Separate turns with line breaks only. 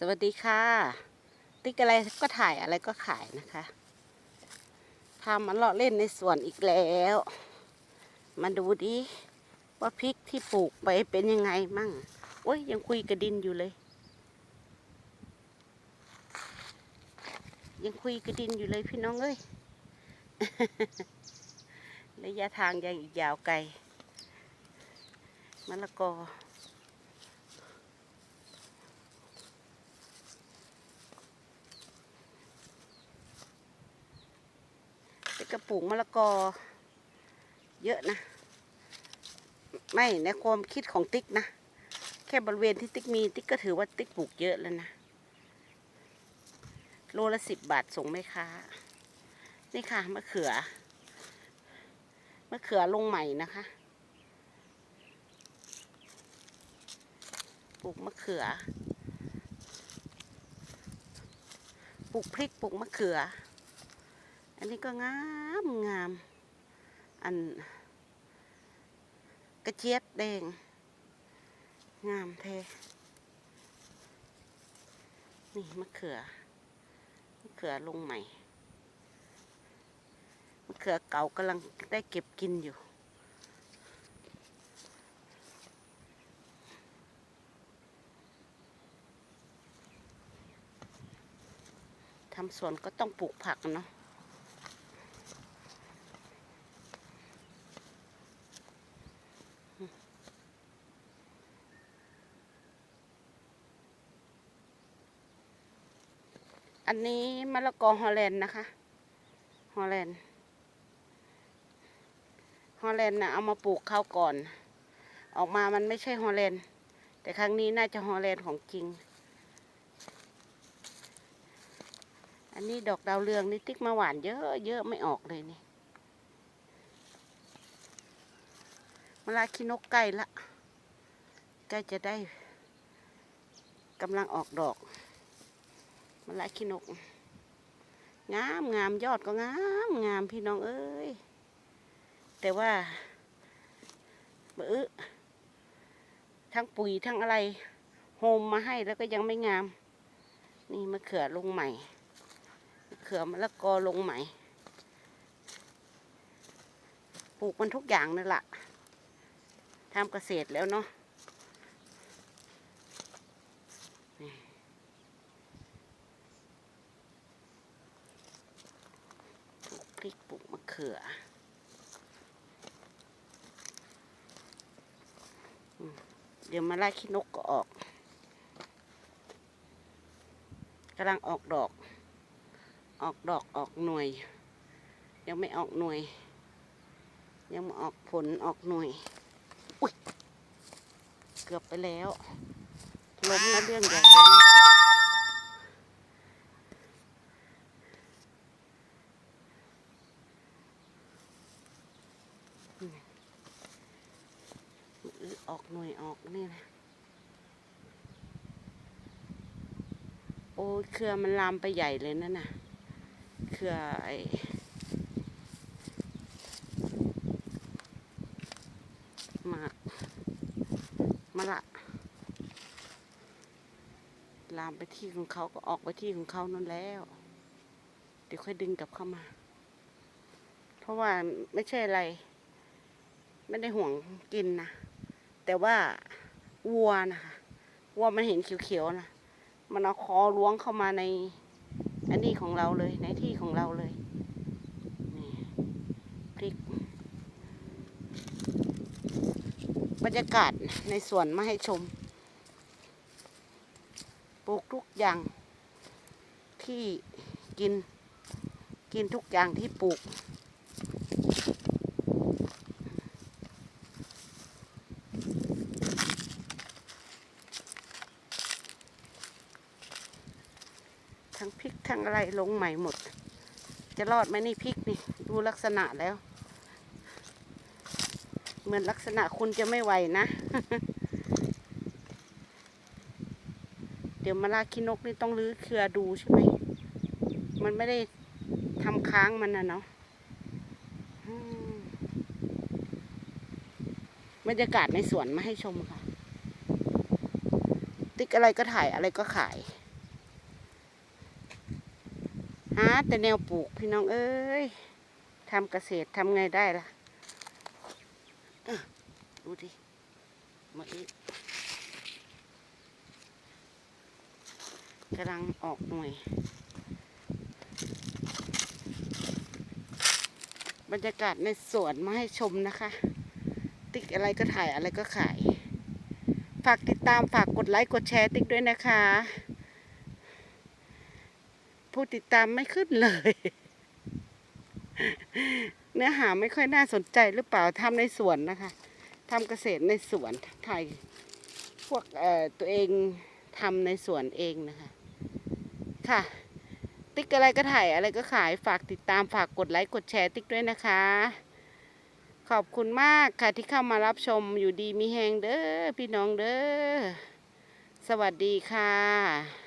สวัสดีค่ะ ติ๊กอะไรก็ถ่ายอะไรก็ขายนะคะพามาเลาะเล่นในสวนอีกแล้ว มาดูดิว่าพริกที่ปลูกไปเป็นยังไงมั่งโอ้ยยังคุยกับดินอยู่เลย ยังคุยกับดินอยู่เลยพี่น้องเอ้ยระยะทางยังอีกยาวไกลมะละกอะปลูกมะละกอ เยอะนะ ไม่ในความคิดของติ๊กนะ แค่บริเวณที่ติ๊กมีติ๊กก็ถือว่าติ๊กปลูกเยอะแล้วนะ โลละสิบบาทส่งไหมคะนี่ค่ะมะเขือมะเขือลงใหม่นะคะ ปลูกมะเขือ ปลูกพริกปลูกมะเขือ อันนี้ก็งามงาม อันกระเจี๊ยบแดง งามแท้นี่มะเขือ มะเขือลงใหม่ มะเขือเก่ากำลังได้เก็บกินอยู่ ทำสวนก็ต้องปลูกผักเนาะ อันนี้มะละกอฮอลแลนด์นะคะ ฮอลแลนด์ ฮอลแลนด์นะเอามาปลูกข้าวก่อน ออกมามันไม่ใช่ฮอลแลนด์ แต่ครั้งนี้น่าจะฮอลแลนด์ของจริง อันนี้ดอกดาวเรืองนี่ติ๊กมาหวานเยอะเยอะไม่ออกเลยนี่มะลาคินกใกล้ละใกล้จะได้กำลังออกดอก มะละขี้นก งามงามยอดก็งามงามพี่น้องเอ้ย แต่ว่าเบื้อทั้งปุ๋ยทั้งอะไร โฮมมาให้แล้วก็ยังไม่งาม นี่มะเขือลงใหม่มะเขือมะละกอลงใหม่ ปลูกมันทุกอย่างนั่นแหละทำเกษตรแล้วเนาะ ปลูกพ ริกปลูกมะเขือเดี๋ยวมาไล่ขี้นกก็ออกกำลังออกดอก ออกดอกออกหน่วย ยังไม่ออกหน่วย ยังไม่ออกผลออกหน่วย อุ้ย เกือบไปแล้ว ล้มนะเรื่องใหญ่เลยนะ ออกหน่วยออกนี่นะโอ้ยเครือมันลามไปใหญ่เลยนั่นน่ะ เครือไอ้มากมะละ ลามไปที่ของเขาก็ออกไปที่ของเขานั่นแล้ว เดี๋ยวค่อยดึงกลับเข้ามา เพราะว่าไม่ใช่อะไร ไม่ได้ห่วงกินนะ แต่ว่าวัวนะคะวัวมันเห็นเขียวๆนะมันเอาคอล้วงเข้ามาในอันนี้ของเราเลยในที่ของเราเลยนี่พริกบรรยากาศในสวนมาให้ชมปลูกทุกอย่างที่กิน กินทุกอย่างที่ปลูก ทั้งพริกทั้งอะไรลงใหม่หมด จะรอดไหมนี่พริกนี่ ดูลักษณะแล้ว เหมือนลักษณะคุณจะไม่ไหวนะ เดี๋ยวมาลาคินกนี่ต้องรื้อเครือดูใช่ไหม มันไม่ได้ทำค้างมันนะเนาะบรรยากาศในสวนมาให้ชมค่ะ ติ๊กอะไรก็ถ่ายอะไรก็ขาย หาแต่แนวปลูกพี่น้องเอ้ยทำเกษตรทำไงได้ล่ะดูดิมาอีกกำลังออกหน่วย บรรยากาศในสวนมาให้ชมนะคะ ติ๊กอะไรก็ถ่ายอะไรก็ขาย ฝากติดตามฝากกดไลค์กดแชร์ติ๊กด้วยนะคะ ผู้ติดตามไม่ขึ้นเลย เนื้อหาไม่ค่อยน่าสนใจหรือเปล่าทำในสวนนะคะทำเกษตรในสวนถ่ายพวกตัวเองทำในสวนเองนะคะ ค่ะ ติ๊กอะไรก็ถ่ายอะไรก็ขายฝากติดตามฝากกดไลค์กดแชร์ติ๊กด้วยนะคะ ขอบคุณมากค่ะที่เข้ามารับชมอยู่ดีมีแหงเด้อพี่น้องเด้อสวัสดีค่ะ